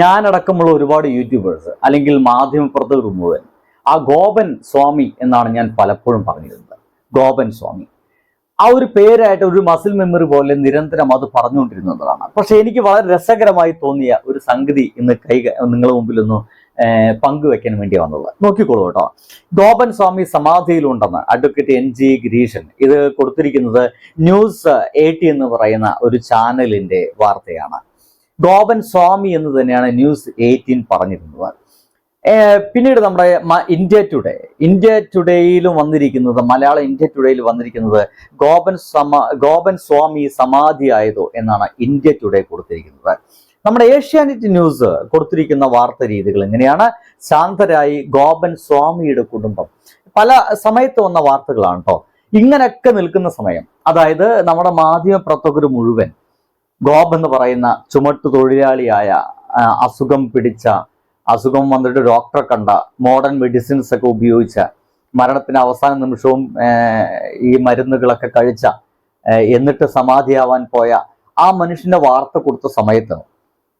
ഞാനടക്കമുള്ള ഒരുപാട് യൂട്യൂബേഴ്സ് അല്ലെങ്കിൽ മാധ്യമപ്രവർത്തകർ മുഴുവൻ ആ ഗോപൻ സ്വാമി എന്നാണ് ഞാൻ പലപ്പോഴും പറഞ്ഞിരുന്നത്. ഗോപൻ സ്വാമി. ആ ഒരു പേരായിട്ട് ഒരു മസിൽ മെമ്മറി പോലെ നിരന്തരം അത് പറഞ്ഞുകൊണ്ടിരുന്നതാണ്. പക്ഷെ എനിക്ക് വളരെ രസകരമായി തോന്നിയ ഒരു സംഗതി ഇന്ന് കൈ നിങ്ങളുടെ മുമ്പിൽ ഒന്ന് പങ്കുവെക്കാൻ വേണ്ടി വന്നത്. നോക്കിക്കോളൂ കേട്ടോ. ഗോപൻ സ്വാമി സമാധിയിലുണ്ടെന്ന് അഡ്വക്കേറ്റ് എൻ ജി ഗിരീഷൻ ഇത് കൊടുത്തിരിക്കുന്നത് ന്യൂസ് എയ്റ്റി എന്ന് പറയുന്ന ഒരു ചാനലിന്റെ വാർത്തയാണ്. ഗോപൻ സ്വാമി എന്ന് തന്നെയാണ് ന്യൂസ് എയ്റ്റീൻ പറഞ്ഞിരുന്നത്. പിന്നീട് നമ്മുടെ ഇന്ത്യ ടുഡേ. ഇന്ത്യ ടുഡേയിലും വന്നിരിക്കുന്നത് മലയാളം ഇന്ത്യ ടുഡേയിൽ വന്നിരിക്കുന്നത് ഗോപൻ സമ ഗോപൻ സ്വാമി സമാധി ആയതോ എന്നാണ് ഇന്ത്യ ടുഡേ കൊടുത്തിരിക്കുന്നത്. നമ്മുടെ ഏഷ്യാനെറ്റ് ന്യൂസ് കൊടുത്തിരിക്കുന്ന വാർത്ത രീതികൾ എങ്ങനെയാണ്? ശാന്തരായി ഗോപൻ സ്വാമിയുടെ കുടുംബം. പല സമയത്ത് വന്ന വാർത്തകളാണ് കേട്ടോ ഇങ്ങനെയൊക്കെ നിൽക്കുന്ന സമയം. അതായത് നമ്മുടെ മാധ്യമ പ്രവർത്തകർ മുഴുവൻ ഗോബ് എന്ന് പറയുന്ന ചുമട്ടു തൊഴിലാളിയായ അസുഖം പിടിച്ച അസുഖം വന്നിട്ട് ഡോക്ടറെ കണ്ട മോഡേൺ മെഡിസിൻസ് ഒക്കെ ഉപയോഗിച്ച മരണത്തിന് അവസാന നിമിഷവും ഈ മരുന്നുകളൊക്കെ കഴിച്ച എന്നിട്ട് സമാധിയാവാൻ പോയ ആ മനുഷ്യന്റെ വാർത്ത കൊടുത്ത സമയത്ത്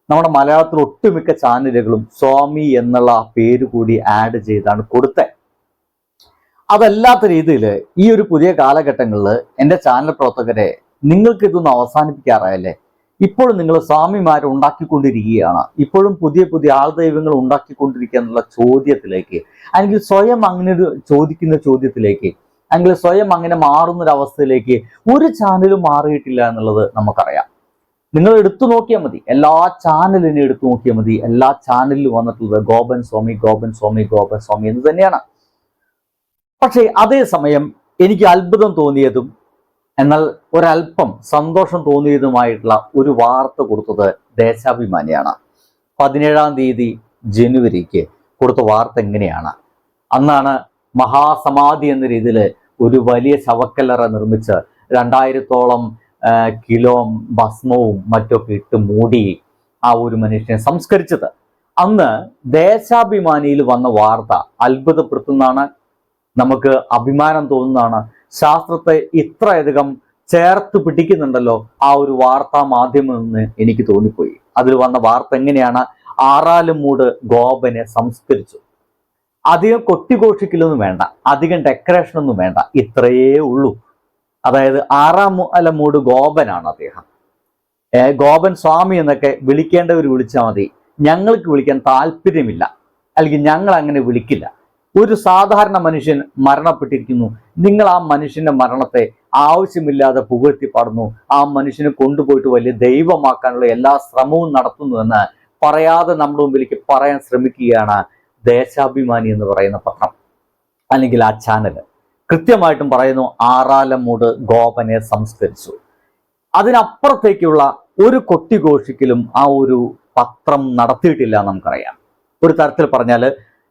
നമ്മുടെ മലയാളത്തിൽ ഒട്ടുമിക്ക ചാനലുകളും സ്വാമി എന്നുള്ള പേര് കൂടി ആഡ് ചെയ്താണ് കൊടുത്തത് അതല്ലാത്ത രീതിയിൽ ഈ ഒരു പുതിയ കാലഘട്ടങ്ങളിൽ എന്റെ ചാനൽ പ്രവർത്തകരെ ഇതൊന്നും അവസാനിപ്പിക്കാറായല്ലേ? ഇപ്പോഴും നിങ്ങൾ സ്വാമിമാരെ ഉണ്ടാക്കിക്കൊണ്ടിരിക്കുകയാണ്. ഇപ്പോഴും പുതിയ പുതിയ ആൾ ദൈവങ്ങൾ ഉണ്ടാക്കിക്കൊണ്ടിരിക്കുക എന്നുള്ള ചോദ്യത്തിലേക്ക് അല്ലെങ്കിൽ സ്വയം അങ്ങനെ ഒരു ചോദിക്കുന്ന ചോദ്യത്തിലേക്ക് അല്ലെങ്കിൽ സ്വയം അങ്ങനെ മാറുന്നൊരവസ്ഥയിലേക്ക് ഒരു ചാനലും മാറിയിട്ടില്ല എന്നുള്ളത് നമുക്കറിയാം. നിങ്ങൾ എടുത്തു നോക്കിയാൽ മതി. എല്ലാ ചാനലിനെ എടുത്തു നോക്കിയാൽ മതി. എല്ലാ ചാനലിലും വന്നിട്ടുള്ളത് ഗോപൻ സ്വാമി ഗോപൻ സ്വാമി ഗോപൻ സ്വാമി എന്ന് തന്നെയാണ്. പക്ഷേ അതേസമയം എനിക്ക് അത്ഭുതം തോന്നിയതും എന്നാൽ ഒരല്പം സന്തോഷം തോന്നിയതുമായിട്ടുള്ള ഒരു വാർത്ത കൊടുത്തത് ദേശാഭിമാനിയാണ്. പതിനേഴാം തീയതി ജനുവരിക്ക് കൊടുത്ത വാർത്ത എങ്ങനെയാണ് അന്നാണ് മഹാസമാധി എന്ന രീതിയിൽ ഒരു വലിയ ശവക്കല്ലറ നിർമ്മിച്ച് രണ്ടായിരത്തോളം കിലോ ഭസ്മവും മറ്റൊക്കെ ഇട്ട് മൂടി ആ ഒരു മനുഷ്യനെ സംസ്കരിച്ചത്. അന്ന് ദേശാഭിമാനിയിൽ വന്ന വാർത്ത അത്ഭുതപ്പെടുത്തുന്നതാണ് നമുക്ക് അഭിമാനം തോന്നുന്നതാണ് ശാസ്ത്രത്തെ ഇത്രയധികം ചേർത്ത് പിടിക്കുന്നുണ്ടല്ലോ ആ ഒരു വാർത്താ മാധ്യമം എന്ന് എനിക്ക് തോന്നിപ്പോയി. അതിൽ വന്ന വാർത്ത എങ്ങനെയാണ്? ആറാലുമൂട് ഗോപനെ സംസ്കരിച്ചു. അധികം കൊട്ടിഘോഷിക്കലൊന്നും വേണ്ട. അധികം ഡെക്കറേഷൻ ഒന്നും വേണ്ട. ഇത്രയേ ഉള്ളൂ. അതായത് ആറാം അലമൂട് ഗോപനാണ് അദ്ദേഹം. ഗോപൻ സ്വാമി എന്നൊക്കെ വിളിക്കേണ്ടവർ വിളിച്ചാൽ മതി. ഞങ്ങൾക്ക് വിളിക്കാൻ താല്പര്യമില്ല. അല്ലെങ്കിൽ ഞങ്ങൾ അങ്ങനെ വിളിക്കില്ല. ഒരു സാധാരണ മനുഷ്യൻ മരണപ്പെട്ടിരിക്കുന്നു. നിങ്ങൾ ആ മനുഷ്യന്റെ മരണത്തെ ആവശ്യമില്ലാതെ പുകഴ്ത്തി പാടുന്നു ആ മനുഷ്യനെ കൊണ്ടുപോയിട്ട് വലിയ ദൈവമാക്കാനുള്ള എല്ലാ ശ്രമവും നടത്തുന്നുവെന്ന് പറയാതെ നമ്മുടെ മുമ്പിലേക്ക് പറയാൻ ശ്രമിക്കുകയാണ് ദേശാഭിമാനി എന്ന് പറയുന്ന പത്രം. അല്ലെങ്കിൽ ആ ചാനൽ കൃത്യമായിട്ടും പറയുന്നു ആറാലമൂട് ഗോപനെ സംസ്കരിച്ചു. അതിനപ്പുറത്തേക്കുള്ള ഒരു കൊട്ടിഘോഷിക്കലും ആ ഒരു പത്രം നടത്തിയിട്ടില്ല നമുക്കറിയാം. ഒരു തരത്തിൽ പറഞ്ഞാൽ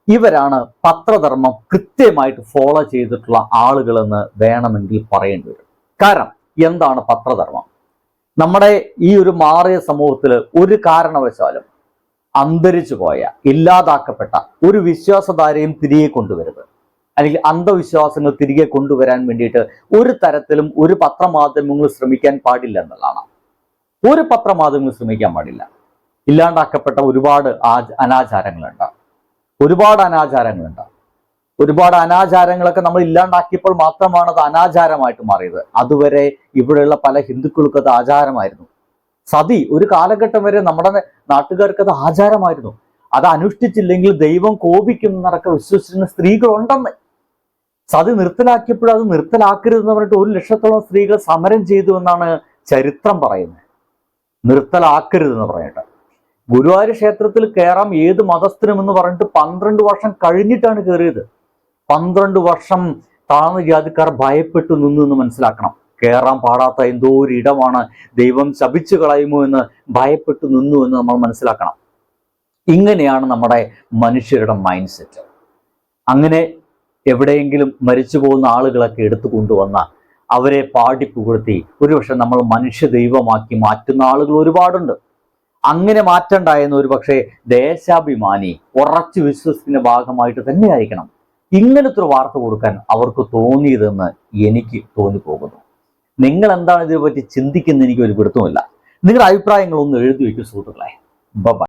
ഇവരാണ് പത്രധർമ്മം കൃത്യമായിട്ട് ഫോളോ ചെയ്തിട്ടുള്ള ആളുകളെന്ന് വേണമെങ്കിൽ പറയേണ്ടി വരും. കാരണം എന്താണ് പത്രധർമ്മം? നമ്മുടെ ഈ ഒരു മാറിയ സമൂഹത്തിൽ ഒരു കാരണവശാലും അന്തരിച്ചു പോയ ഇല്ലാതാക്കപ്പെട്ട ഒരു വിശ്വാസധാരയും തിരികെ കൊണ്ടുവരുത് അല്ലെങ്കിൽ അന്ധവിശ്വാസങ്ങൾ തിരികെ കൊണ്ടുവരാൻ വേണ്ടിയിട്ട് ഒരു തരത്തിലും ഒരു പത്രമാധ്യമങ്ങൾ ശ്രമിക്കാൻ പാടില്ല എന്നുള്ളതാണ്. ഒരു പത്രമാധ്യമങ്ങൾ ശ്രമിക്കാൻ പാടില്ല. ഇല്ലാണ്ടാക്കപ്പെട്ട ഒരുപാട് അനാചാരങ്ങളുണ്ട്. ഒരുപാട് അനാചാരങ്ങളുണ്ട്. ഒരുപാട് അനാചാരങ്ങളൊക്കെ നമ്മൾ ഇല്ലാണ്ടാക്കിയപ്പോൾ മാത്രമാണ് അത് അനാചാരമായിട്ട് മാറിയത്. അതുവരെ ഇവിടെയുള്ള പല ഹിന്ദുക്കൾക്കും അത് ആചാരമായിരുന്നു. സതി ഒരു കാലഘട്ടം വരെ നമ്മുടെ നാട്ടുകാർക്ക് അത് ആചാരമായിരുന്നു. അത് അനുഷ്ഠിച്ചില്ലെങ്കിൽ ദൈവം കോപിക്കും എന്നൊക്കെ വിശ്വസിച്ചിരുന്ന സ്ത്രീകളുണ്ടെന്ന്. സതി നിർത്തലാക്കിയപ്പോൾ അത് നിർത്തലാക്കരുതെന്ന് പറഞ്ഞിട്ട് ഒരു ലക്ഷത്തോളം സ്ത്രീകൾ സമരം ചെയ്തു എന്നാണ് ചരിത്രം പറയുന്നത്. നിർത്തലാക്കരുതെന്ന് പറഞ്ഞിട്ട് ഗുരുവായൂർ ക്ഷേത്രത്തിൽ കയറാം ഏത് മതസ്ഥനും എന്ന് പറഞ്ഞിട്ട് പന്ത്രണ്ട് വർഷം കഴിഞ്ഞിട്ടാണ് കയറിയത് പന്ത്രണ്ട് വർഷം താഴ്ന്ന ജാതിക്കാർ ഭയപ്പെട്ടു നിന്നു എന്ന് മനസ്സിലാക്കണം. കയറാൻ പാടാത്ത എന്തോ ഒരു ഇടമാണ് ദൈവം ശപിച്ചു കളയുമോ എന്ന് ഭയപ്പെട്ടു നിന്നു എന്ന് നമ്മൾ മനസ്സിലാക്കണം. ഇങ്ങനെയാണ് നമ്മുടെ മനുഷ്യരുടെ മൈൻഡ് സെറ്റ് അങ്ങനെ എവിടെയെങ്കിലും മരിച്ചു പോകുന്ന ആളുകളൊക്കെ എടുത്തു കൊണ്ടുവന്ന അവരെ പാടിപ്പുകഴ്ത്തി ഒരുപക്ഷെ നമ്മൾ മനുഷ്യ ദൈവമാക്കി മാറ്റുന്ന ആളുകൾ ഒരുപാടുണ്ട്. അങ്ങനെ മാറ്റണ്ടായെന്ന് ഒരു പക്ഷേ ദേശാഭിമാനി ഉറച്ചു വിശ്വസത്തിന്റെ ഭാഗമായിട്ട് തന്നെ ആയിരിക്കണം ഇങ്ങനത്തെ ഒരു വാർത്ത കൊടുക്കാൻ അവർക്ക് തോന്നിയതെന്ന് എനിക്ക് തോന്നിപ്പോകുന്നു. നിങ്ങൾ എന്താണ് ഇതിനെപ്പറ്റി ചിന്തിക്കുന്ന എനിക്ക് ഒരു പിടുത്തമില്ല നിങ്ങളുടെ അഭിപ്രായങ്ങളൊന്നും എഴുതി വയ്ക്കും സുഹൃത്തുക്കളെ. ബൈ